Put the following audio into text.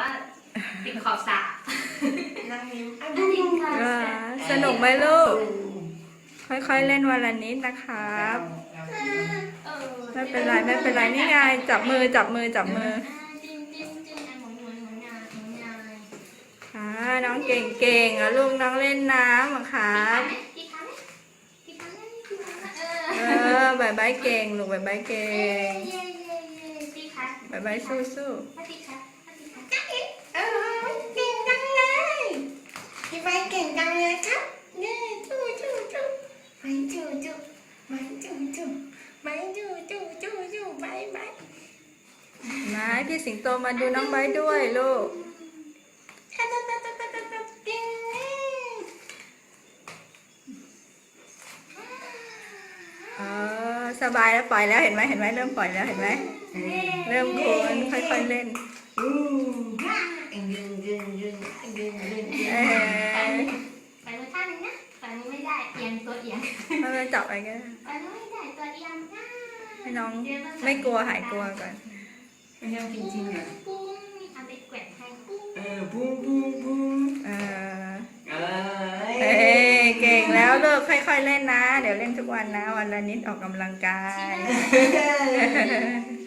ว่าติดขอบสระนางนิ้มอะอันนี้ค่ะอ่าสนุกไหมลูก ค่อยๆเล่นวันละนิดนะครับ เออไม่เป็นไรไม่เป็นไรนี่ไงจับมือจับมือจับมืออ่าจิ้มจิ้มจิ้มอะหมุนหมุนหมุนงานหมุนงานอ่าน้องเก่งๆอะลูกน้องเล่นน้ำอะครับพี่คะไหมพี่คะไหมพี่คะไหมเอเอออบายบายเก่งลูกบายบายเก่เย้งเย้เย้เย้พี่คะบายบายสู้มาพี่คะมาพี่คะ เออเก่งจังเลยพี่ใบเก่งจังเลยครับนี่จู้จู้จู้ไปจู้จู้ ไปจู้จู้ไปจู้จู้จู้จู้ไปไปๆมาพี่สิงโตมาดูน้องไบร์ทด้วยลูกอะตะตะตะตะตะตะเก่งเออสบายแล้วปล่อยแล้วเห็นไหมเห็นไหมเริ่มปล่อยแล้วเห็นไหมเริ่มโคนค่อยๆเล่นอืมยืนยืนยืนยืนยืนยืน เออ ไปมือท่าหนึงนะไปมือไม่ได้เอียง ตัวเอียงไม่เป็นจับไปกันไปมือไม่ได้ตัวเอียงอ่าให้น้องไม่กลัวหายกลัวก่อนไม่เอาจริงๆอะปุ้งเอาไปแกว่งให้ปุ้งเออปุ้งปุ้งปุ้งเออเออเฮ้ยเก่งแล้วลูกค่อย ๆ เล่นนะ เดี๋ยวเล่นทุกวันนะ วันละนิดออกกำลังกายเออ